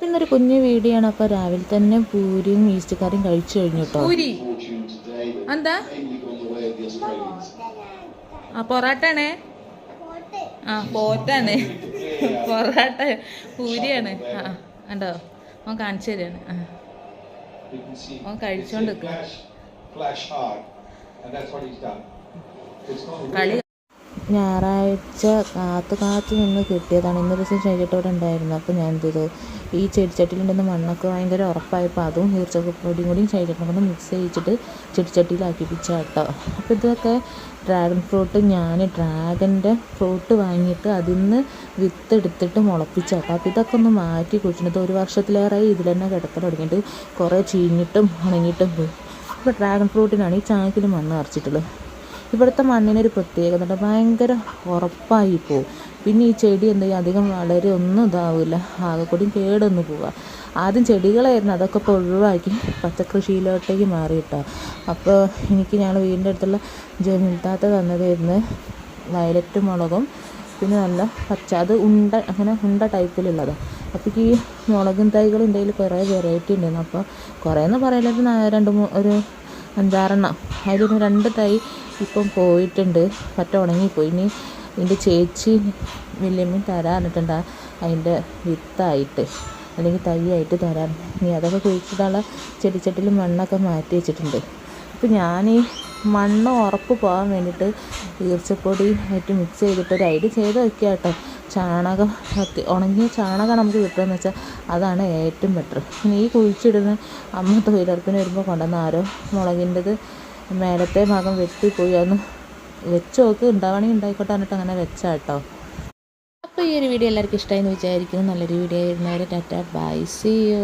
പിന്നൊരു കുഞ്ഞു വീടിയാണ് ആണ് അപ്പോൾ രാവിലെ തന്നെ പൂരിയും ഈസ്റ്റ് കറിയും കഴിച്ചു കഴിഞ്ഞു കേട്ടോ പൂരി? എന്താ? ആ പൊറാട്ടാണേ ആ പോറ്റാണ്. പൊറാട്ട പൂരിയാണ്. ആ കണ്ടോ? ഓൻ കാണിച്ചു തരാണ്. ആ. അവൻ കഴിച്ചോണ്ട് കളി ഞായറാഴ്ച കാത്ത് കാത്ത് നിന്ന് കിട്ടിയതാണ്. ഇന്നൊരു ദിവസം ചെടിച്ചട്ടോടെ ഉണ്ടായിരുന്നു. അപ്പോൾ ഞാൻ എന്ത് ചെയ്തു? ഈ ചെടിച്ചട്ടിയിലുണ്ടെന്ന് മണ്ണൊക്കെ ഭയങ്കര ഉറപ്പായപ്പോൾ അതും ഈർച്ചപ്പൊടിയും കൂടിയും ചെടിച്ചട്ടിയും കൊണ്ട് മിക്സ് ചെയ്യിച്ചിട്ട് ചെടിച്ചട്ടിയിലാക്കി കേട്ടോ അപ്പോൾ ഇതൊക്കെ ഡ്രാഗൺ ഫ്രൂട്ട് ഞാൻ ഡ്രാഗന്റെ ഫ്രൂട്ട് വാങ്ങിയിട്ട് അതിൽ നിന്ന് വിത്ത് എടുത്തിട്ട് മുളപ്പിച്ചാട്ടോ. അപ്പോൾ ഇതൊക്കെ ഒന്ന് മാറ്റി കുഴിച്ചിട്ട് ഒരു വർഷത്തിലേറെയായി ഇതിൽ തന്നെ കിടക്കാൻ തുടങ്ങിയിട്ട് കുറേ ചീഞ്ഞിട്ടും ഉണങ്ങിയിട്ടും പോയി. അപ്പോൾ ഡ്രാഗൺ ഫ്രൂട്ടിനാണ് ഈ ചാക്കിൽ മണ്ണ് നിറച്ചിട്ടുള്ളത്. ഇവിടുത്തെ മണ്ണിനൊരു പ്രത്യേകത ഉണ്ട് ഭയങ്കര ഉറപ്പായി പോവും. പിന്നെ ഈ ചെടി എന്ത് ചെയ്യും അധികം വളരെ ഒന്നും ഇതാവില്ല ആകെക്കൂടി കൂടി കേടൊന്നു പോവുക ആദ്യം ചെടികളായിരുന്നു. അതൊക്കെ ഇപ്പോൾ ഒഴിവാക്കി പച്ചക്കൃഷിയിലോട്ടേക്ക് മാറിയിട്ടോ. അപ്പോൾ എനിക്ക് ഞങ്ങൾ വീടിന്റെ അടുത്തുള്ള ജമിൽത്താത്ത തന്നതായിരുന്നു. വയലറ്റ് മുളകും പിന്നെ നല്ല പച്ച അത് ഉണ്ട അങ്ങനെ ഉണ്ട ടൈപ്പിലുള്ളത്. അപ്പോൾ ഈ മുളകും തൈകൾ എന്റെ കുറേ വെറൈറ്റി ഉണ്ടായിരുന്നു. അപ്പോൾ കുറേ എന്ന് പറയുന്നത് രണ്ട് ഒരു അഞ്ചാറെണ്ണം. അതിലൊരു രണ്ട് തൈ ഇപ്പം പോയിട്ടുണ്ട്. പറ്റ ഉണങ്ങിപ്പോയി. ഇനി എന്റെ ചേച്ചി വല്യമ്മ തരാനിട്ടുണ്ട്. അതിന്റെ വിത്തായിട്ട്. അല്ലെങ്കിൽ തൈയായിട്ട് തരാൻ. ഇനി അതൊക്കെ കുഴിച്ചിട്ടുള്ള ചെടിച്ചട്ടിൽ മണ്ണൊക്കെ മാറ്റി വെച്ചിട്ടുണ്ട്. അപ്പോൾ ഞാൻ ഈ മണ്ണ് ഉറപ്പ് പോകാൻ വേണ്ടിയിട്ട് ഈർച്ചപ്പൊടി ആയിട്ട് മിക്സ് ചെയ്തിട്ട് ഒരു ഐഡിയ ചെയ്ത് വെക്കുക കേട്ടോ. ചാണകം ഒക്കെ ഉണങ്ങിയ ചാണകം നമുക്ക് കിട്ടുമെന്ന് വെച്ചാൽ അതാണ് ഏറ്റവും ബെറ്റർ. ഇനി ഈ കുഴിച്ചിടുന്ന അമ്മ തൊഴിലുറപ്പിന് വരുമ്പോൾ കൊണ്ടുവന്ന ആരോ മുളകിന്റെത് മേലത്തെ ഭാഗം വെട്ടിപ്പോയി. അതൊന്ന് വെച്ച് നോക്ക്. ഉണ്ടാവണമെങ്കിൽ ഉണ്ടായിക്കോട്ടെ എന്നിട്ട് അങ്ങനെ വെച്ചാൽ കേട്ടോ. അപ്പോൾ ഈ ഒരു വീഡിയോ എല്ലാവർക്കും ഇഷ്ടമായി എന്ന് വിചാരിക്കുന്നു. നല്ലൊരു വീഡിയോ ആയിരുന്നവരെ ടാറ്റ. ബൈ. See you